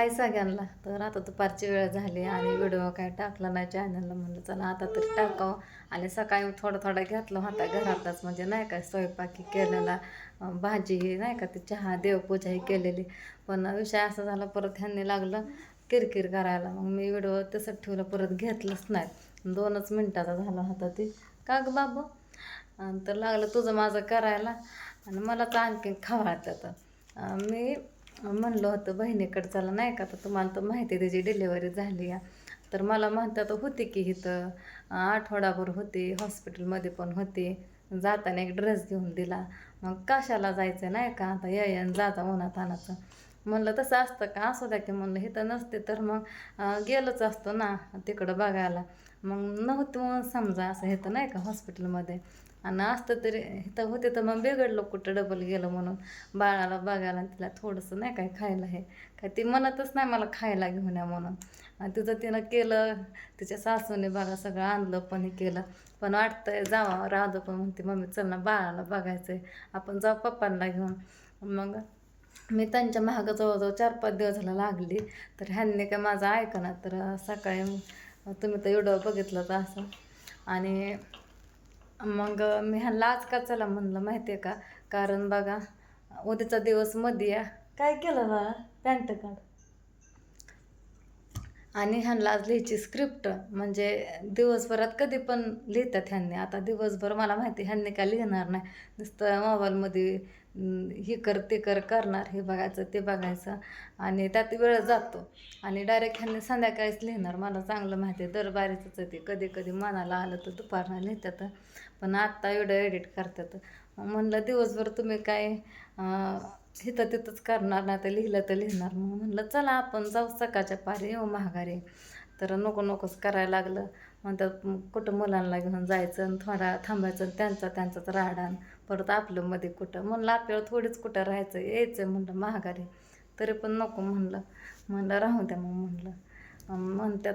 हाय सगळ्यांना. तर आता दुपारची वेळ झाली आणि व्हिडिओ काय टाकला नाही चॅनलला म्हणलं चला आता तरी टाकावं. आणि सकाळी थोडं थोडं घेतलं होता घरातच म्हणजे नाही का स्वयंपाकी केलेला भाजी ही नाही का ती चहा देवपूजा ही केलेली. पण विषय असा झाला परत ह्यांनी लागलं किरकिर करायला. मग मी व्हिडिओ तसंच ठेवलं परत घेतलंच नाही. दोनच मिनटाचा झाला होता ते. का ग बाबू? तर लागलं तुझं माझं करायला आणि मला तर आणखीन खवाळतं तर मी म्हणलं होतं बहिणीकडे चला नाही का तर तुम्हाला तर माहिती त्याची डिलिव्हरी झाली आहे. तर मला म्हणतात होती की इथं आठवडाभर होती हॉस्पिटलमध्ये पण होती. जाताना एक ड्रेस घेऊन दिला. मग कशाला जायचं नाही का आता या या जाता उन्हात आणाचं म्हणलं तसं असतं का? असू द्या की म्हणलं इथं नसते तर मग गेलंच असतो ना तिकडं बघायला. मग नव्हतं समजा असं इथं नाही का हॉस्पिटलमध्ये. आणि असतं तरी इथं होते तर मग बिघडलं कुठं डबल गेलं म्हणून. बाळाला बघायला आणि तिला थोडंसं नाही काय खायला हे. काय ती म्हणतच नाही मला खायला घेऊन या म्हणून. आणि तिचं तिनं केलं तिच्या सासूने बघा सगळं आणलं पण हे केलं. पण वाटतंय जावा राहतो पण म्हणते मम्मी चल ना बाळाला बघायचं आहे आपण जाऊ पप्पांना घेऊन. मग मी त्यांच्या महाग जवळजवळ चार पाच दिवस झाला लागली. तर ह्यांनी काय माझं ऐकणार तर सकाळी तुम्ही तर एवढं बघितलं तर असं. आणि मग मी ह्यांना आज का चला म्हणलं माहिती आहे का? कारण बघा उद्याचा दिवसमध्ये. या काय केलं बा? पॅन्ट काढ. आणि ह्यांना आज लिहायची स्क्रिप्ट म्हणजे दिवसभरात कधी पण लिहितात ह्यांनी. आता दिवसभर मला माहिती ह्यांनी काय लिहिणार नाही. नुसतं मोबाईलमध्ये हे कर ते कर करणार हे बघायचं ते बघायचं. आणि त्यात वेळ जातो. आणि डायरेक्ट ह्यांनी संध्याकाळीच लिहिणार. मला चांगलं माहिती आहे. दरबारीचंच ते. कधी कधी मनाला आलं तर दुपारनं लिहितात. पण आत्ता एवढं एडिट करतात. म्हणलं दिवसभर तुम्ही काय हिथं इथं तिथंच करणार नाही तर लिहिलं तर लिहिणार. मग म्हणलं चला आपण जाऊ सकाळच्या पारी. येऊ महागारी तर नको नकोच करायला लागलं. म्हणतात कुठं मुलांना घेऊन जायचं आणि थोडा थांबायचं आणि त्यांचा त्यांचाच राहडान परत आपलं मध्ये कुठं? म्हणलं आपल्याला थोडीच कुठं राहायचं यायचं म्हणलं महागारी तरी पण नको म्हणलं. म्हणलं राहू द्या मग म्हणलं. म्हणतात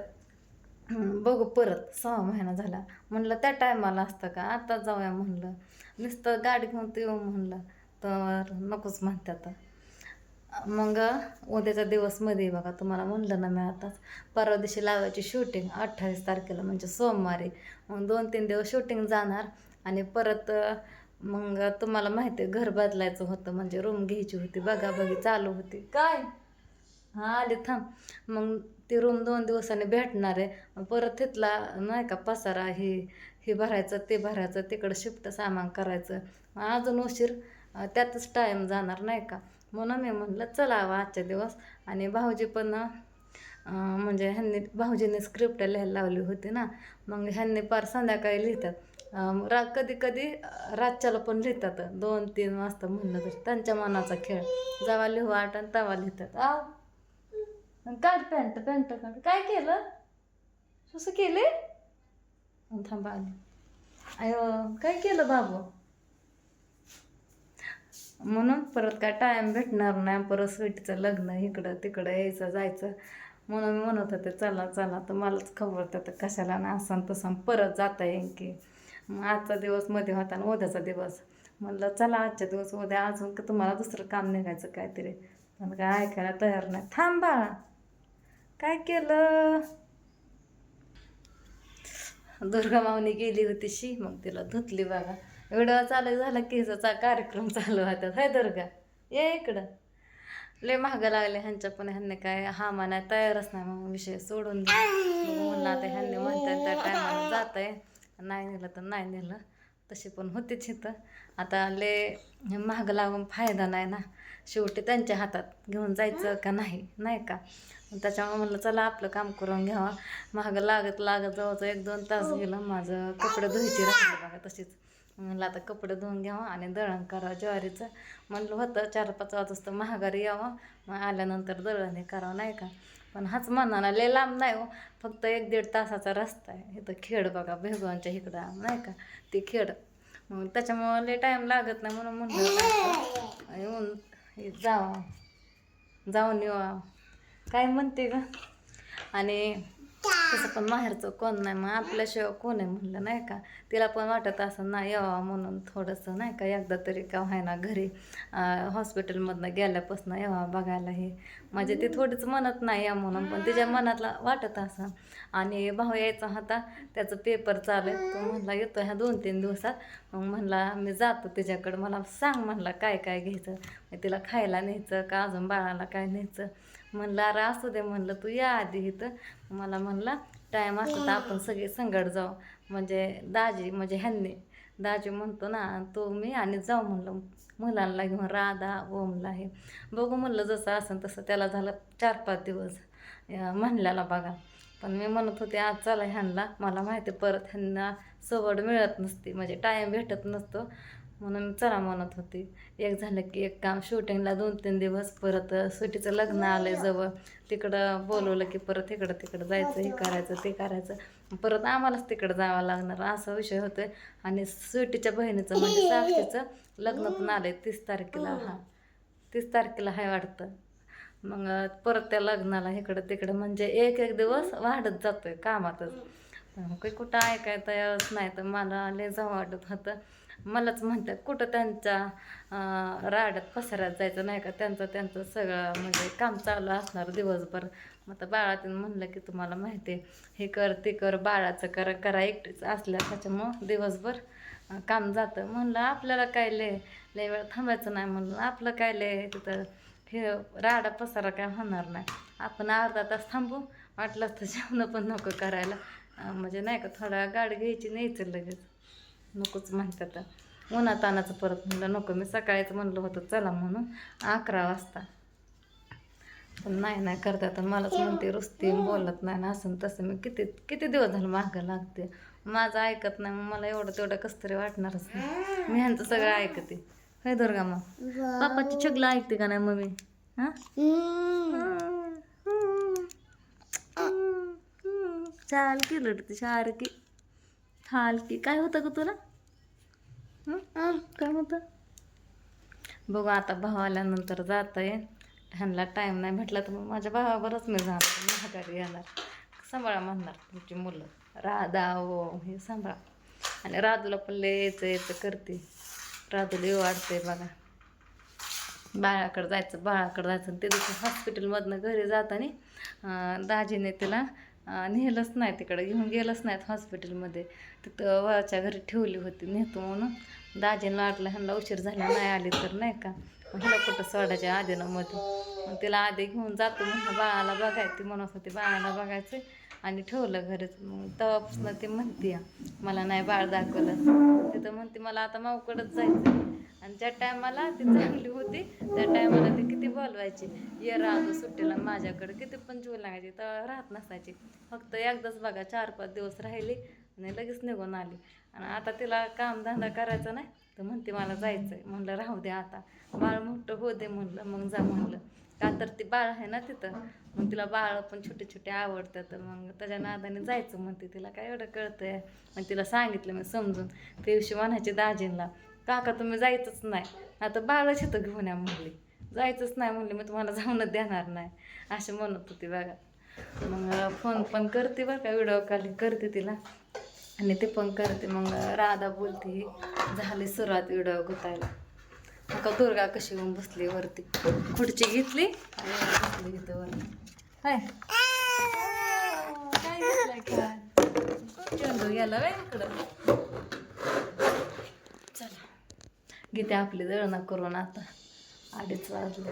बघू परत सहा महिना झाला. म्हणलं त्या टायमाला असतं का? आता जाऊया म्हणलं. नुसतं गाडी घेऊन ते येऊ म्हणलं. तर नकोच म्हणतात मग उद्याचा दिवसमध्ये बघा तुम्हाला म्हणलं ना मी आताच. परवा दिवशी लावायची शूटिंग अठ्ठावीस तारखेला म्हणजे सोमवारी. मग दोन तीन दिवस शूटिंग जाणार आणि परत मग तुम्हाला माहिती आहे घर बदलायचं होतं म्हणजे रूम घ्यायची होती बघा बघी चालू होती. काय? हां आले थांब. मग ती रूम दोन दिवसांनी भेटणार आहे. परत तिथला नाही का पसारा हे हे भरायचं ते भरायचं तिकडं शिफ्ट सामान करायचं. अजून उशीर. त्यातच टाईम जाणार नाही का? म्हणून मी म्हणलं चला आजच्या दिवस. आणि भाऊजी पण म्हणजे ह्यांनी भाऊजीने स्क्रिप्ट लिहायला लावली होती ना मग ह्यांनी पार संध्याकाळी लिहितात रा कधी कधी रातच्याला पण लिहितात. दोन तीन वाजता म्हणलं तर त्यांच्या मनाचा खेळ. जेव्हा लिहू वाटण तेव्हा लिहितात. आव काढ पॅन्ट पॅन्ट काढ. काय केलं? कसं केले? थांबा आली अयो काय केलं बाबू? म्हणून परत काय टाईम भेटणार नाही. परत स्वीटचं लग्न इकडं तिकडं यायचं जायचं. म्हणून मी म्हणत होते चला चला. तर मलाच खबर तर कशाला ना असं तसं परत जाता येईन की. मग आजचा दिवसमध्ये होता आणि उद्याचा दिवस. म्हणलं चला आजच्या दिवस उद्या अजून का तुम्हाला दुसरं काम निघायचं काहीतरी. पण काय ऐकायला तयार नाही. थांब बाळा काय केलं? दुर्गा माऊनी गेली होती शी मग तिला धुतली बघा. एवढं चालू झालं केसाचा कार्यक्रम चालू होता. हाय दुर्गा ये इकडं. लय महाग लागले ह्यांच्या पण ह्यांनी काय हा म्हणाय तयारच नाही मग विषय सोडून दे मग म्हणलं आता ह्यांनी म्हणतात त्या टायमाला जात आहे नाही नेलं तर नाही नेलं. तशी पण होतीच इथं. आता लय महाग लागून फायदा नाही ना. शेवटी त्यांच्या हातात घेऊन जायचं का नाही नाही का? त्याच्यामुळे म्हणलं चला आपलं काम करून घ्यावं. महाग लागत लागत जवळजवळ एक दोन तास गेलं. माझं कपडे धुवायची राहिले बघा तशीच म्हणलं आता कपडे धुवून घ्यावं आणि दळण करावं ज्वारीचं. म्हणलं होतं चार पाच वाजता महागारी यावं. मग आल्यानंतर दळण हे करावं नाही का? पण हाच मनाला लय लांब नाही हो. फक्त एक दीड तासाचा रस्ता आहे. इथं खेड बघा भेगवांच्या इकडं नाही का? ते खेड. मग त्याच्यामुळं लय टाईम लागत नाही म्हणून म्हणलं येऊन जावं. जाऊन येऊ काय म्हणते ग? आणि तसं पण माहेरचं कोण नाही मग आपल्याशिवाय कोण आहे म्हणलं नाही का? तिला पण वाटत असं नाही यावा म्हणून थोडंसं नाही का एकदा तरी का व्हायना घरी. हॉस्पिटलमधनं गेल्यापासून यावा बघायला हे. म्हणजे ती थोडीच म्हणत नाही या म्हणून पण तिच्या मनातला वाटत असं. आणि भाऊ यायचा होता त्याचं पेपर चालू आहे. तो म्हणला येतो ह्या दोन तीन दिवसात. मग म्हणला मी जातो तिच्याकडं. मला सांग म्हणला काय काय घ्यायचं? तिला खायला न्यायचं का अजून बाळाला काय न्यायचं? म्हणलं अरे असू दे म्हणलं तू या आधी इथं. मला म्हणला टाईम असतो तर आपण सगळे संगड जाऊ. म्हणजे दाजी म्हणजे ह्यांनी. दाजी म्हणतो ना तो मी आणि जाऊ म्हणलं. मुलांना घेऊन राधा ओमला हे. बघू म्हणलं जसं असेल तसं त्याला झालं चार पाच दिवस म्हणल्याला बघा. पण मी म्हणत होते आज चला ह्यांना. मला माहिती आहे परत ह्यांना सवड मिळत नसते. म्हणजे टाईम भेटत नसतो. म्हणून चला म्हणत होते. एक झालं की एक काम शूटिंगला दोन तीन दिवस परत सुटीचं लग्न आलं जवळ. तिकडं बोलवलं की परत इकडं तिकडं जायचं हे करायचं ते करायचं. परत आम्हालाच तिकडं जावं लागणार असा विषय होतो आणि सुटीच्या बहिणीचं म्हणजे साक्षीचं लग्न पण आलंय तीस तारखेला. हा तीस तारखेला आहे वाटतं. मग परत त्या लग्नाला इकडं तिकडं म्हणजे एक एक दिवस वाढत जातोय कामातच. काही कुठं ऐकाय तयारच नाही तर मला लय जाऊ वाटत होतं. मलाच म्हणतात कुठं त्यांच्या राड्यात पसऱ्यात जायचं नाही का? त्यांचं त्यांचं सगळं म्हणजे काम चालू असणार दिवसभर. मग आता बाळातून म्हणलं की तुम्हाला माहिती आहे हे कर ते कर बाळाचं कर करा एकटीच असल्या त्याच्यामुळं दिवसभर काम जातं. म्हणलं आपल्याला काय लय लय वेळ थांबायचं नाही म्हणलं. आपलं काय लय तिथं हे राडा पसारा काय होणार नाही. आपण अर्धा तास थांबू वाटलंच तर जेवण पण नको करायला. म्हणजे नाही का थोडा गाड घ्यायची न्यायचं लगेच. नकोच म्हणतात. उन्हात आणायचं परत म्हणलं नको मी सकाळीच म्हणलं होतं चला म्हणून अकरा वाजता. पण नाही नाही करतात आणि मलाच म्हणते रुसते बोलत नाही ना असं तसं. मी किती किती दिवस झालं मागं लागते. माझं ऐकत नाही मग मला एवढं तेवढं कसं तरी वाटणारच नाही. मी ह्यांचं सगळं ऐकते. काय दुर्गा मग पापाची छगलं ऐकते का नाही मम्मी? हां? चाल की लढते सारखी. थाल की काय होतं ग तुला? काय होतं? बघू आता भाव आल्यानंतर जाता ये ह्यांना टाईम नाही भेटला तर मग माझ्या भावाबरच मी जाणार महागारी येणार. सांभाळा म्हणणार तुमची मुलं. राधा ओ हे सांभाळा. आणि राधूला पण लय यायचं यायचं करते. राधूला वाढते बघा. बाळाकडं जायचं बाळाकडं जायचं. ते दिवशी हॉस्पिटलमधनं घरी जाताना दाजीने तिला नेलंच नाही तिकडं घेऊन गेलंच नाहीत हॉस्पिटलमध्ये. तिथं वरच्या घरी ठेवली होती नेतो म्हणून. दाजीला वाटलं ह्यांना उशीर झाला नाही आली तर नाही का? मग ह्याला कुठं सोडायच्या मध्ये मग तिला आधी घेऊन जातो म्हणलं बाळाला बघायची असं होती बाळाला बघायचं आणि ठेवलं घरीच. मग तेव्हापासून ती म्हणते मला नाही बाळ दाखवलं. तिथं म्हणते मला आता माऊकडंच जायचं आणि ज्या टायमाला ती चांगली होती त्या टायमाला ती किती बोलवायची. ये राहतो सुट्टीला माझ्याकडे किती पण जीव लागायची तर राहत नसायची. फक्त एकदाच बघा चार पाच दिवस राहिली आणि लगेच निघून आली. आणि आता तिला कामधंदा करायचा नाही. तर म्हणते मला जायचं आहे म्हणलं राहू दे आता. बाळ मोठं हो दे म्हणलं मग जा म्हणलं. का तर ती बाळ आहे ना तिथं. मग तिला बाळ पण छोटे छोटे आवडतात. मग त्याच्या नादाने जायचं म्हणते तिला. काय एवढं कळतंय? मग तिला सांगितलं मी समजून. ते दिवशी म्हणायचे दाजींना काका तुम्ही जायचंच नाही. आता बाळच इथं घेऊन या म्हणली. जायचंच नाही म्हणले मी तुम्हाला जाऊनच देणार नाही. असे म्हणत होती बघा. मग फोन पण करते बरं का व्हिडिओ कॉलिंग करते तिला. आणि ते पण करते. मग राधा बोलते झाली सुरुवात व्हिडिओ गुतायला. मग दुर्गा कशी येऊन बसली वरती. खुर्ची घेतली आणि बसली वरती. काय घेतलंय काय चेंडू गेला बाय इकडं. चला. घेते आपली दळणा करून आता. अडीच वाजले.